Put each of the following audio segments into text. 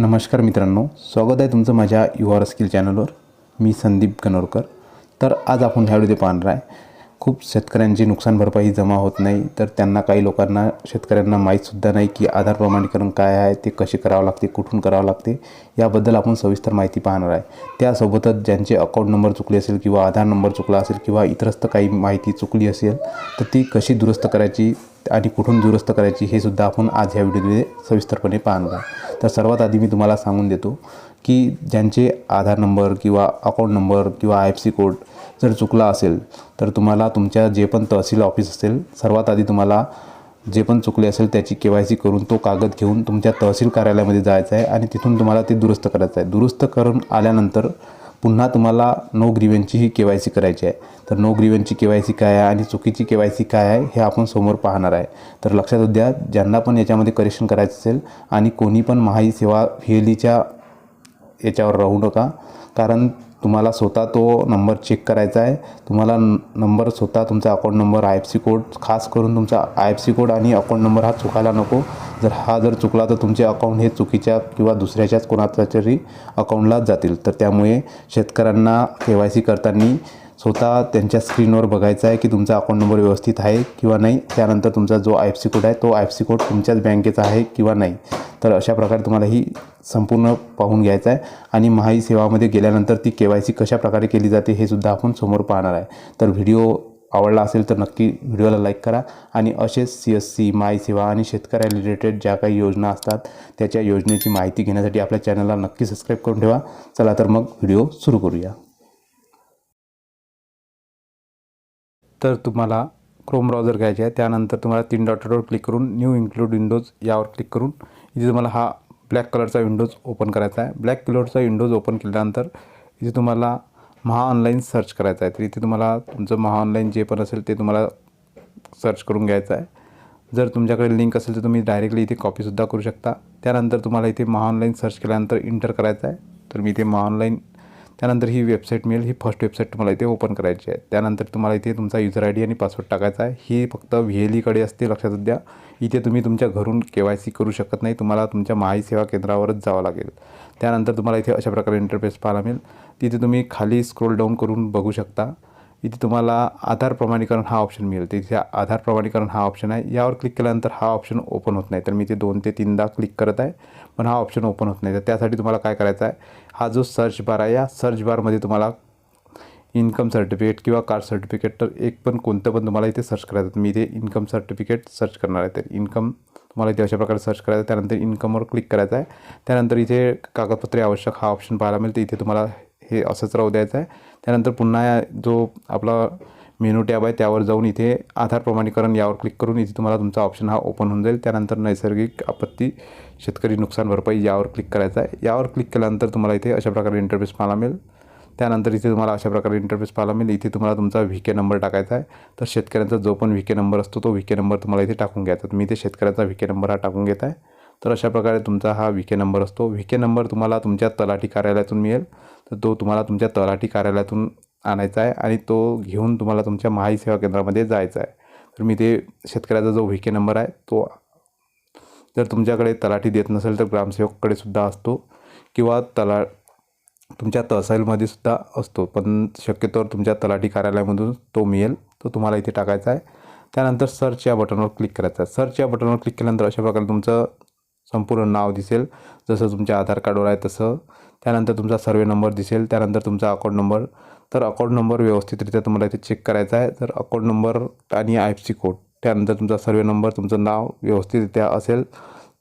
नमस्कार मित्रांनो स्वागत आहे तुमचं माझ्या यू आर स्किल चॅनलवर. मी संदीप गणोरकर. तर आज आपण ह्या व्हिडिओ पाहणार आहे. खूप शेतकऱ्यांची नुकसान भरपाई जमा होत नाही तर त्यांना काही लोकांना शेतकऱ्यांना माहीतसुद्धा नाही की आधार प्रमाणीकरण काय आहे ते कसे करावं लागते कुठून करावं लागते याबद्दल आपण सविस्तर माहिती पाहणार आहे. त्यासोबतच ज्यांचे अकाउंट नंबर चुकले असेल किंवा आधार नंबर चुकला असेल किंवा इतरस्त काही माहिती चुकली असेल तर ती कशी दुरुस्त करायची आणि कुठून दुरुस्त करायची हे सुद्धा आपण आज ह्या व्हिडिओमध्ये सविस्तरपणे पाहणार आहे. तर सर्वात आधी मी तुम्हाला सांगून देतो की ज्यांचे आधार नंबर किंवा अकाउंट नंबर किंवा आय एफ सी कोड जर चुकला असेल तर तुम्हाला तुमच्या जे पण तहसील ऑफिस असेल सर्वात आधी तुम्हाला जे पण चुकले असेल त्याची के वाय सी करून तो कागद घेऊन तुमच्या तहसील कार्यालयामध्ये जायचं आहे आणि तिथून तुम्हाला ते दुरुस्त करायचं आहे. दुरुस्त करून आल्यानंतर पुन्हा तुम्हाला नो ग्रीवेंची ही के वाय सी करायची आहे. तर नो ग्रीवेंची के वाय सी काय आहे आणि चुकीची के वाय सी काय आहे हे आपण समोर पाहणार आहे. तर लक्षात द्या ज्यांना पण याच्यामध्ये करेक्शन करायचं असेल आणि कोणी पण महाई सेवा व्ही एल ईच्या याच्यावर राहू नका. कारण तुम्हाला स्वतः तो नंबर चेक करायचा आहे. तुम्हाला न नंबर स्वतः तुमचा account number I F C code खास करून तुमचा आय एफ सी कोड आणि अकाउंट नंबर हा चुकायला नको. जर हा जर चुकला तर तुमचे अकाउंट हे चुकीच्या किंवा दुसऱ्याच्याच कोणाच्या तरी अकाउंटलाच जातील. तर त्यामुळे शेतकऱ्यांना के वाय सी करताना स्वतः त्यांच्या स्क्रीनवर बघायचं आहे की तुमचा अकाउंट नंबर व्यवस्थित आहे किंवा नाही. त्यानंतर तुमचा जो आय एफ सी कोड आहे तो आय एफ सी कोड तुमच्याच बँकेचा आहे किंवा नाही. तर अशा प्रकारे तुम्हाला ही संपूर्ण पाहून घ्यायचं आहे. आणि महाई सेवामध्ये गेल्यानंतर ती के वाय सी कशाप्रकारे केली जाते हे सुद्धा आपण समोर पाहणार आहे. तर व्हिडिओ आवडला असेल तर नक्की व्हिडिओला लाईक करा आणि असेच सी एस सी माई सेवा आणि शेतकऱ्या रिलेटेड ज्या काही योजना असतात त्याच्या योजनेची माहिती घेण्यासाठी आपल्या चॅनलला नक्की सबस्क्राईब करून ठेवा. चला तर मग व्हिडिओ सुरू करूया. तर तुम्हाला क्रोम ब्राउझर घ्यायचे आहे. त्यानंतर तुम्हाला तीन डॉटवर क्लिक करून न्यू इन्क्लूड विंडोज यावर क्लिक करून इथे तुम्हाला हा ब्लॅक कलरचा विंडोज ओपन करायचा आहे. ब्लॅक कलरचा विंडोज ओपन केल्यानंतर इथे तुम्हाला महा ऑनलाईन सर्च करायचा आहे. तर इथे तुम्हाला तुमचं महा ऑनलाईन जे पण असेल ते तुम्हाला सर्च करून घ्यायचं आहे. जर तुमच्याकडे लिंक असेल तर तुम्ही डायरेक्टली इथे कॉपीसुद्धा करू शकता. त्यानंतर तुम्हाला इथे महा ऑनलाईन सर्च केल्यानंतर इंटर करायचं आहे. तर मी इथे महा ऑनलाईन त्यानंतर ही वेबसाईट मिळेल. ही फर्स्ट वेबसाईट तुम्हाला इथे ओपन करायची आहे. त्यानंतर तुम्हाला इथे तुमचा युजर आय डी आणि पासवर्ड टाकायचा आहे. ही फक्त व्ही एल ईकडे असते लक्षात द्या. इथे तुम्ही तुमच्या घरून के वाय सी करू शकत नाही. तुम्हाला तुमच्या महाई सेवा केंद्रावरच जावं लागेल. त्यानंतर तुम्हाला इथे अशा प्रकारे इंटरफेस पाहायला मिळेल. तिथे तुम्ही खाली स्क्रोल डाऊन करून बघू शकता. इथे तुम्हाला आधार प्रमाणीकरण हा ऑप्शन मिळेल. तिथे आधार प्रमाणीकरण हा ऑप्शन आहे. यावर क्लिक केल्यानंतर हा ऑप्शन ओपन होत नाही. तर मी ते दोन ते तीनदा क्लिक करत आहे पण हा ऑप्शन ओपन होत नाही. तर त्यासाठी तुम्हाला काय करायचं आहे? हा जो सर्च बार आहे या सर्च बारमध्ये तुम्हाला इन्कम सर्टिफिकेट किंवा कार सर्टिफिकेट तर एक पण कोणतं पण तुम्हाला इथे सर्च करायचं आहे. मी इथे इन्कम सर्टिफिकेट सर्च करणार आहे. तर इन्कम तुम्हाला इथे अशा प्रकारे सर्च करायचं आहे. त्यानंतर इन्कमवर क्लिक करायचं आहे. त्यानंतर इथे कागदपत्रे आवश्यक हा ऑप्शन पाहायला मिळते इथे तुम्हाला हे असंच राहू द्यायचं आहे. त्यानंतर पुन्हा जो आपला मेनू टॅब आहे त्यावर जाऊन इथे आधार प्रमाणीकरण यावर क्लिक करून इथे तुम्हाला तुमचा ऑप्शन हा ओपन होऊन जाईल. त्यानंतर नैसर्गिक आपत्ती शेतकरी नुकसान भरपाई यावर क्लिक करायचं आहे. यावर क्लिक केल्यानंतर तुम्हाला इथे अशा प्रकारे इंटरफेस पाहायला मिळेल. त्यानंतर इथे तुम्हाला अशा प्रकारे इंटरफेस पाहायला मिळेल. इथे तुम्हाला तुमचा व्ही के नंबर टाकायचा आहे. तर शेतकऱ्यांचा जो पण व्ही के नंबर असतो तो व्ही के नंबर तुम्हाला इथे टाकून घ्यायचा तर मी इथे शेतकऱ्याचा व्ही के नंबर हा टाकून घेत आहे. तर अशा प्रकारे तुमचा हा व्ही के नंबर असतो. व्ही के नंबर तुम्हाला तुमच्या तलाठी कार्यालयातून मिळेल. तर तो तुम्हाला तुमच्या तलाठी कार्यालयातून आणायचा आहे आणि तो घेऊन तुम्हाला तुमच्या महाई सेवा केंद्रामध्ये जायचा आहे. तर मी ते शेतकऱ्याचा जो व्ही के नंबर आहे तो जर तुमच्याकडे तलाठी देत नसेल तर ग्रामसेवककडे सुद्धा असतो किंवा तला तुमच्या तहसीलमध्ये सुद्धा असतो. पण शक्यतोवर तुमच्या तलाठी कार्यालयामधून तो मिळेल. तो तुम्हाला इथे टाकायचा आहे. त्यानंतर सर्च या बटनवर क्लिक करायचं आहे. सर्च या बटनवर क्लिक केल्यानंतर अशा प्रकारे तुमचं संपूर्ण नाव दिसेल. जसं तुमच्या आधार कार्डवर आहे तसं. त्यानंतर तुमचा सर्वे नंबर दिसेल. त्यानंतर तुमचा अकाउंट नंबर. तर अकाउंट नंबर व्यवस्थितरित्या तुम्हाला इथे चेक करायचा आहे. तर अकाउंट नंबर आणि आय एफ सी कोड त्यानंतर तुमचा सर्वे नंबर तुमचं नाव व्यवस्थितरित्या असेल.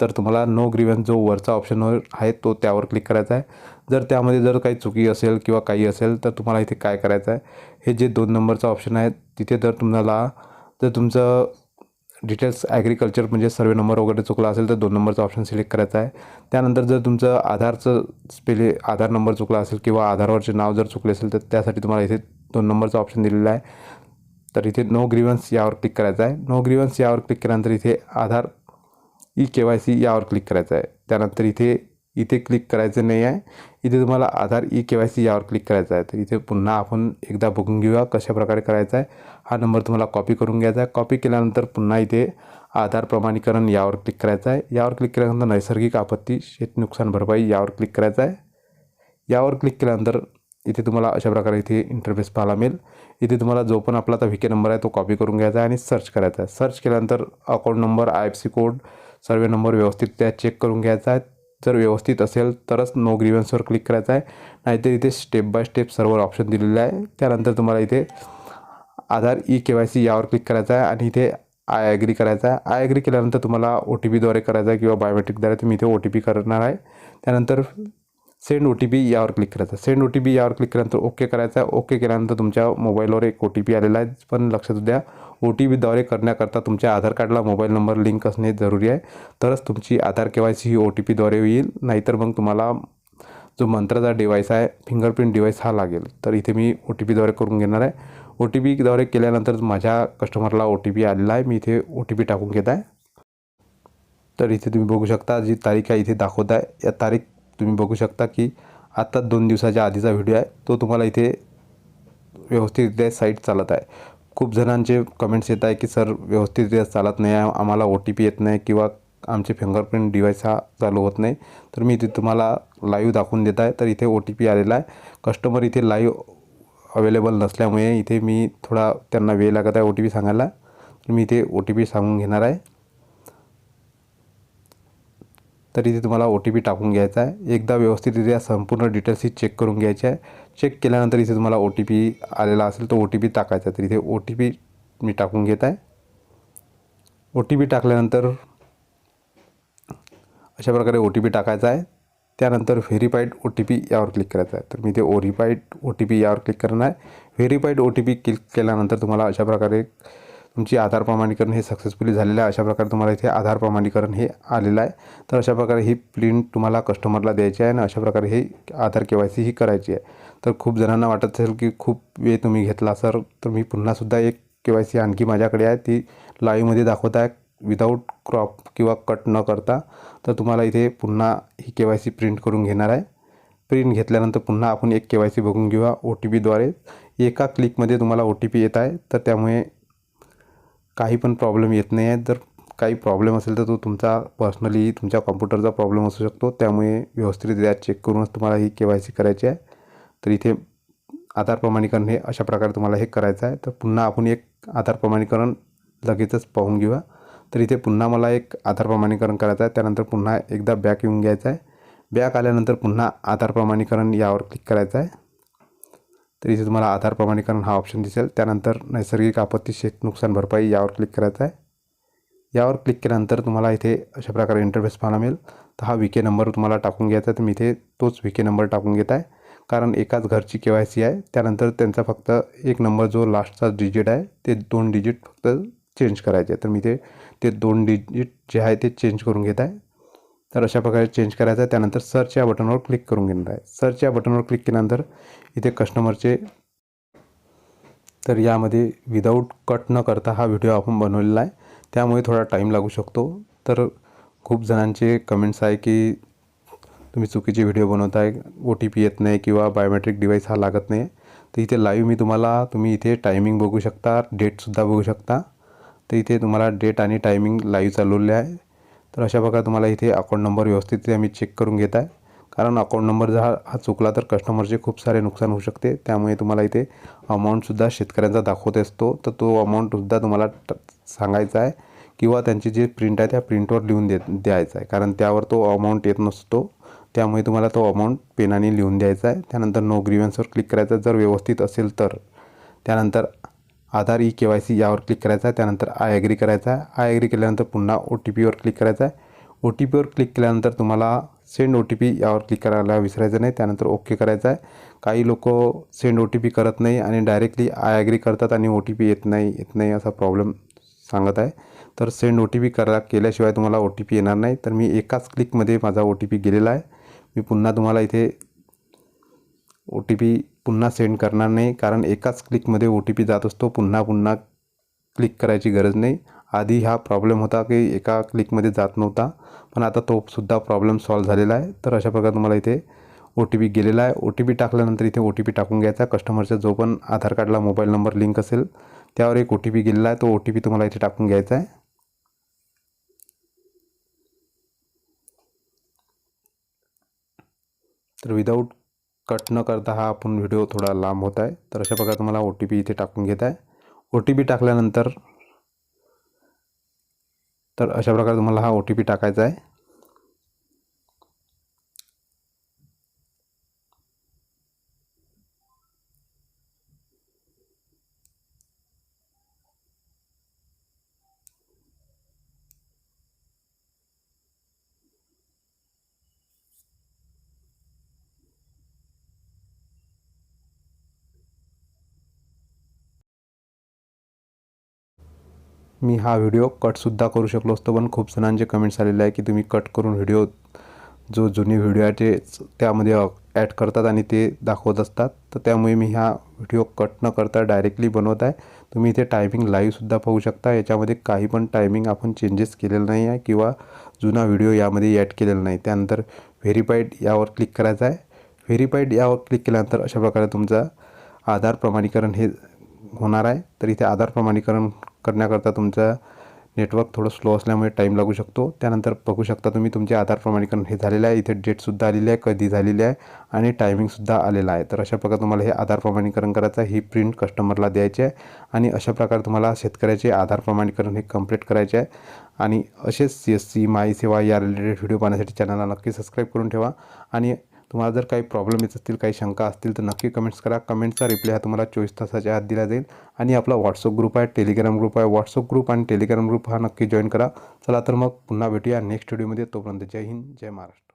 तर तुम्हाला नो ग्रीवन्स जो वरचा ऑप्शन हो- आहे तो त्यावर क्लिक करायचा आहे. जर त्यामध्ये जर काही चुकी असेल किंवा काही असेल तर तुम्हाला इथे काय करायचं आहे? हे जे दोन नंबरचं ऑप्शन आहे तिथे जर तुम्हाला जर तुमचं डिटेल्स ॲग्रिकल्चर म्हणजे सर्वे नंबर वगैरे चुकला असेल तर दोन नंबरचा ऑप्शन सिलेक्ट करायचा आहे. त्यानंतर जर तुमचं आधारचं स्पेले आधार नंबर चुकला असेल किंवा आधारवरचे नाव जर चुकले असेल तर त्यासाठी तुम्हाला इथे दोन नंबरचा ऑप्शन दिलेला आहे. तर इथे नो ग्रीवन्स यावर क्लिक करायचं आहे. नो ग्रीवन्स यावर क्लिक केल्यानंतर इथे Aadhaar E K Y C यावर क्लिक करायचं आहे. त्यानंतर इथे इथे क्लिक करायचं नाही आहे. इथे तुम्हाला Aadhaar E K Y C यावर क्लिक करायचं आहे. तर इथे पुन्हा आपण एकदा बघून घेऊया कशा प्रकारे करायचं आहे. हा नंबर तुम्हाला कॉपी करून घ्यायचा आहे. कॉपी केल्यानंतर पुन्हा इथे आधार प्रमाणीकरण यावर क्लिक करायचं आहे. यावर क्लिक केल्यानंतर नैसर्गिक आपत्ती शेत नुकसान भरपाई यावर क्लिक करायचं आहे. यावर क्लिक केल्यानंतर इथे तुम्हाला अशा प्रकारे इथे इंटरफेस पाहायला मिळेल. इथे तुम्हाला जो पण आपला आता व्ही के नंबर आहे तो कॉपी करून घ्यायचा आहे आणि सर्च करायचा आहे. सर्च केल्यानंतर account number I F C code survey number व्यवस्थित त्या चेक करून घ्यायचा आहे. जर व्यवस्थित असेल तरच नो ग्रीवन्सवर क्लिक करायचं आहे. नाहीतर इथे स्टेप बाय स्टेप सर्व ऑप्शन दिलेले आहे. त्यानंतर तुम्हाला इथे Aadhaar E K Y C यावर क्लिक करायचं आहे आणि इथे आय ॲग्री करायचा आहे. आय ॲग्री केल्यानंतर तुम्हाला ओ टी पीद्वारे करायचा आहे किंवा बायोमेट्रिकद्वारे तुम्ही इथे ओ टी पी करणार आहे. त्यानंतर सेंड ओ टी पी यावर क्लिक करायचा सेंड ओ टी पी यावर क्लिक केल्यानंतर ओके करायचा आहे. ओके केल्यानंतर तुमच्या मोबाईलवर एक ओ टी पी आलेला आहे. पण लक्षात द्या ओ टी पीद्वारे करण्याकरता तुमच्या आधार कार्डला मोबाईल नंबर लिंक असणे जरुरी आहे. तरच तुमची आधार के वाय सी ही ओ टी पीद्वारे होईल. नाहीतर मग तुम्हाला जो मंत्राचा डिवाईस आहे फिंगरप्रिंट डिवाईस हा लागेल. तर इथे मी ओ टी पीद्वारे करून घेणार आहे. ओ टी पीद्वारे केल्यानंतर माझ्या कस्टमरला ओ टी पी आलेला आहे. मी इथे ओ टी पी टाकून घेत आहे. तर इथे तुम्ही बघू शकता जी तारीख आहे इथे दाखवत आहे. या तारीख तुम्ही बघू शकता की आत्ता दोन दिवसाच्या आधीचा व्हिडिओ आहे. तो तुम्हाला इथे व्यवस्थितरित्या साईट चालत आहे. खूप जणांचे कमेंट्स येत आहे की सर व्यवस्थितरित्या चालत नाही आहे. आम्हाला ओ टी पी येत नाही किंवा आमचे फिंगरप्रिंट डिवाईस हा चालू होत नाही. तर मी इथे तुम्हाला लाईव्ह दाखवून देत आहे. तर इथे ओ टी पी आलेला आहे. कस्टमर इथे लाईव्ह अवेलेबल नसल्यामुळे इथे मी थोडा त्यांना वेळ लागत आहे ओ टी पी सांगायला. तर मी इथे ओ टी पी सांगून घेणार आहे. तर इथे तुम्हाला ओ टी पी टाकून घ्यायचा आहे. एकदा व्यवस्थितरित्या संपूर्ण डिटेल्स ही चेक करून घ्यायचे आहे. चेक केल्यानंतर इथे तुम्हाला ओ टी पी आलेला असेल तो ओ टी पी टाकायचा तर इथे ओ टी पी मी टाकून घेत आहे. ओ टी पी टाकल्यानंतर अशा प्रकारे ओ टी पी टाकायचा आहे. त्यानंतर व्हेरीफाईड ओ टी पी यावर क्लिक करायचं आहे. तर मी ते ओरिफाईड ओ टी पी यावर क्लिक करणार आहे. Verified O T P click केल्यानंतर तुम्हाला अशा प्रकारे तुमची आधार प्रमाणीकरण हे सक्सेसफुली झालेलं आहे. अशा प्रकारे तुम्हाला इथे आधार प्रमाणीकरण हे आलेलं आहे. तर अशा प्रकारे ही प्रिंट तुम्हाला कस्टमरला द्यायची आहे आणि अशा प्रकारे हे आधार के वाय सी ही करायची आहे. तर खूप जणांना वाटत असेल की खूप वेळ तुम्ही घेतला सर. तर मी पुन्हासुद्धा एक के वाय सी आणखी माझ्याकडे आहे. ती लाईव्हमध्ये दाखवत आहे. विदाऊट क्रॉप किंवा कट न करता तर तुम्हाला इथे पुन्हा ही के वाय सी प्रिंट करून घेणार आहे. प्रिंट घेतल्यानंतर पुन्हा आपण एक के वाय सी बघून घेऊया ओ टी पीद्वारे एका क्लिकमध्ये तुम्हाला ओ टी पी येत आहे तर त्यामुळे काही पण प्रॉब्लेम येत नाही आहे. जर काही प्रॉब्लेम असेल तर तो तुमचा पर्सनली तुमच्या कॉम्प्युटरचा प्रॉब्लेम असू शकतो. त्यामुळे व्यवस्थितरित्या चेक करूनच तुम्हाला ही के वाय सी करायची आहे. तर इथे आधार प्रमाणीकरण हे अशा प्रकारे तुम्हाला हे करायचं आहे. तर पुन्हा आपण एक आधार प्रमाणीकरण लगेचच पाहून घेऊया. तर इथे पुन्हा मला एक आधार प्रमाणीकरण करायचं आहे. त्यानंतर पुन्हा एकदा बॅक येऊन घ्यायचं आहे. बॅक आल्यानंतर पुन्हा आधार प्रमाणीकरण यावर क्लिक करायचं आहे. तर इथे तुम्हाला आधार प्रमाणीकरण हा ऑप्शन दिसेल. त्यानंतर नैसर्गिक आपत्ती शेत नुकसान भरपाई यावर क्लिक करायचं आहे. यावर क्लिक केल्यानंतर तुम्हाला इथे अशा प्रकारे इंटरफेस पाहायला मिळेल. तर हा विके नंबर तुम्हाला टाकून घ्यायचा आहे. तर मी इथे तोच विके नंबर टाकून घेत आहे. कारण एकाच घरची के वाय सी आहे. त्यानंतर त्यांचा फक्त एक नंबर जो लास्टचा डिजिट आहे ते दोन डिजिट फक्त चेंज करायचे. तर मी ते ते दोन डिजिट जे आहे ते चेंज करून घेत आहे. तर अशा प्रकारे चेंज करायचं आहे. त्यानंतर सर्च या बटनवर क्लिक करून घेणार आहे. सर्च या बटनवर क्लिक केल्यानंतर इथे कस्टमरचे तर यामध्ये विदाऊट कट न करता हा व्हिडिओ आपण बनवलेला आहे. त्यामुळे थोडा टाईम लागू शकतो. तर खूप जणांचे कमेंट्स आहे की तुम्ही चुकीचे व्हिडिओ बनवत आहे ओ टी पी येत नाही किंवा बायोमेट्रिक डिवाईस हा लागत नाही. तर इथे लाईव्ह मी तुम्हाला तुम्ही इथे टायमिंग बघू शकता डेटसुद्धा बघू शकता. तर इथे तुम्हाला डेट आणि टायमिंग लाईव्ह चालवले आहे. तर अशा प्रकारे तुम्हाला इथे अकाउंट नंबर व्यवस्थित आम्ही चेक करून घेत आहे. कारण अकाउंट नंबर जर हा चुकला तर कस्टमरचे खूप सारे नुकसान होऊ शकते. त्यामुळे तुम्हाला इथे अमाऊंटसुद्धा शेतकऱ्यांचा दाखवत असतो. तर तो अमाऊंटसुद्धा तुम्हाला ट सांगायचा आहे किंवा त्यांची जी प्रिंट आहे त्या प्रिंटवर लिहून दे द्यायचा आहे. कारण त्यावर तो अमाऊंट येत नसतो. त्यामुळे तुम्हाला तो अमाऊंट पेनाने लिहून द्यायचा आहे. त्यानंतर नो ग्रीवन्सवर क्लिक करायचं. जर व्यवस्थित असेल तर. त्यानंतर Aadhaar E K Y C यावर क्लिक करायचा आहे. त्यानंतर आय ॲग्री करायचा आहे. आय ॲग्री केल्यानंतर पुन्हा ओ टी पीवर क्लिक करायचा आहे. ओ टी पीवर क्लिक केल्यानंतर तुम्हाला सेंड ओ टी पी यावर क्लिक करायला विसरायचं नाही. त्यानंतर ओके करायचं आहे. काही लोक सेंड ओ टी पी करत नाही आणि डायरेक्टली आय ॲग्री करतात आणि ओ टी पी येत नाही येत नाही असा प्रॉब्लेम सांगत आहे. तर सेंड ओ टी पी करा केल्याशिवाय तुम्हाला ओ टी पी येणार नाही. तर मी एकाच क्लिकमध्ये माझा ओ टी पी गेलेला आहे. मी पुन्हा तुम्हाला इथे ओ टी पी पुन्हा सेंड करणार नाही कारण एकाच क्लिकमध्ये ओ टी पी जात असतो पुन्हा पुन्हा क्लिक करायची गरज नाही. आधी हा प्रॉब्लेम होता की एका क्लिकमध्ये जात नव्हता पण आता तो सुद्धा प्रॉब्लेम सॉल्व झालेला आहे. तर अशा प्रकारे तुम्हाला इथे ओ टी पी गेलेला आहे. ओ टी पी टाकल्यानंतर इथे ओ टी पी टाकून घ्यायचा कस्टमरचा जो पण आधार कार्डला मोबाईल नंबर लिंक असेल त्यावर एक ओ टी पी गेलेला आहे. तो ओ टी पी तुम्हाला इथे टाकून घ्यायचा आहे. तर विदाऊट कट न करता हा आपण व्हिडिओ थोडा लांब होत आहे. तर अशा प्रकारे तुम्हाला ओ टी पी इथे टाकून घेत आहे. ओ टी पी टाकल्यानंतर तर अशा प्रकारे तुम्हाला हा ओ टी पी टाकायचा आहे. मी हा व्हिडिओ कटसुद्धा करू शकलो असतो पण खूप जणांचे कमेंट्स आलेले आहे की तुम्ही कट करून व्हिडिओ जो जुने व्हिडिओ आहे ते त्यामध्ये ॲड करतात आणि ते दाखवत असतात. तर त्यामुळे मी हा व्हिडिओ कट न करता डायरेक्टली बनवत आहे. तुम्ही इथे टायमिंग लाईव्हसुद्धा पाहू शकता. याच्यामध्ये काही पण टायमिंग आपण चेंजेस केलेलं नाही आहे किंवा जुना व्हिडिओ यामध्ये ॲड केलेला नाही. त्यानंतर व्हेरीफाईड यावर क्लिक करायचं आहे. व्हेरीफाईड यावर क्लिक केल्यानंतर अशा प्रकारे तुमचा आधार प्रमाणीकरण हे होणार आहे. तर इथे आधार प्रमाणीकरण करण्याकरता तुमचं नेटवर्क थोडं स्लो असल्यामुळे टाईम लागू शकतो. त्यानंतर बघू शकता तुम्ही तुमचे आधार प्रमाणीकरण हे झालेलं आहे. इथे डेटसुद्धा आलेली आहे कधी झालेली आहे आणि टायमिंगसुद्धा आलेला आहे. तर अशा प्रकारे तुम्हाला हे आधार प्रमाणीकरण करायचं आहे. ही प्रिंट कस्टमरला द्यायची आहे आणि अशा प्रकारे तुम्हाला शेतकऱ्याचे आधार प्रमाणीकरण हे कंप्लीट करायचे आहे. आणि असेच सी एस सी माई सेवा या रिलेटेड व्हिडिओ पाहण्यासाठी चॅनलला नक्की सबस्क्राईब करून ठेवा. आणि तुम्हाला जर काही प्रॉब्लेम येत असतील काही शंका असतील तर नक्की कमेंट्स करा. कमेंटचा रिप्लाय हा तुम्हाला चोवीस तासाच्या आत दिला जाईल. आणि आपला व्हॉट्सअप ग्रुप आहे टेलिग्राम ग्रुप आहे. व्हॉट्सअप ग्रुप आणि टेलिग्राम ग्रुप हा नक्की जॉईन करा. चला तर मग पुन्हा भेटूया नेक्स्ट व्हिडिओमध्ये तोपर्यंत जय हिंद जय महाराष्ट्र.